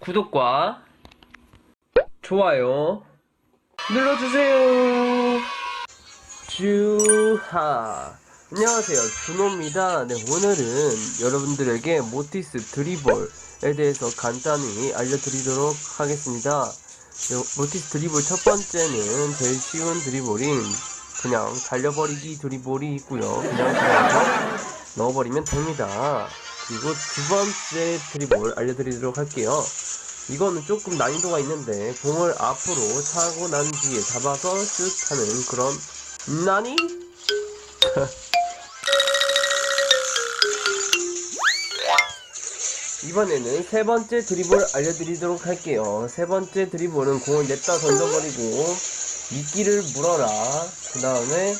구독과 좋아요 눌러주세요. 주하. 안녕하세요. 준호입니다. 네, 오늘은 여러분들에게 모티스 드리볼에 대해서 간단히 알려드리도록 하겠습니다. 네, 모티스 드리볼 첫 번째는 제일 쉬운 드리볼인 그냥 달려버리기 드리볼이 있고요. 그냥 넣어버리면 됩니다. 그리고 두 번째 드리볼 알려드리도록 할게요. 이거는 조금 난이도가 있는데 공을 앞으로 차고 난 뒤에 잡아서 슛 하는 그런 나니? 이번에는 세 번째 드리블 알려드리도록 할게요. 세 번째 드리블은 공을 냈다 던져버리고 미끼를 물어라. 그 다음에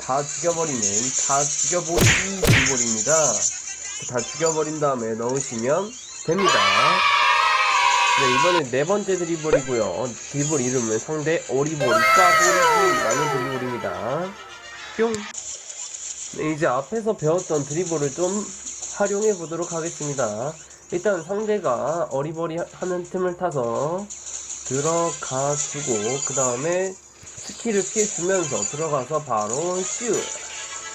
다 죽여버리는 다 죽여버리기 드리블입니다. 다 죽여버린 다음에 넣으시면 됩니다. 네, 이번엔 네 번째 드리블이고요. 드리블 이름은 상대 어리버리 까버리기라는 드리블입니다. 뿅! 네, 이제 앞에서 배웠던 드리블을 좀 활용해 보도록 하겠습니다. 일단 상대가 어리버리 하- 하는 틈을 타서 들어가 주고, 그 다음에 스킬을 피해 주면서 들어가서 바로 슛!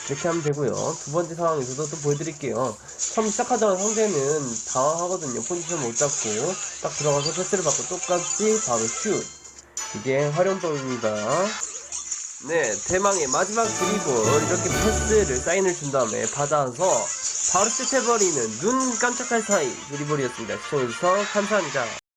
이렇게 하면 되고요. 두 번째 상황에서도 또 보여드릴게요. 처음 시작하자마자 상대는 당황하거든요. 포지션 못 잡고 딱 들어가서 패스를 받고 똑같이 바로 슛. 이게 활용법입니다. 네, 대망의 마지막 드리블 이렇게 패스를 사인을 준 다음에 받아서 바로 슛해버리는 눈 깜짝할 사이 드리블이었습니다. 시청해주셔서 감사합니다.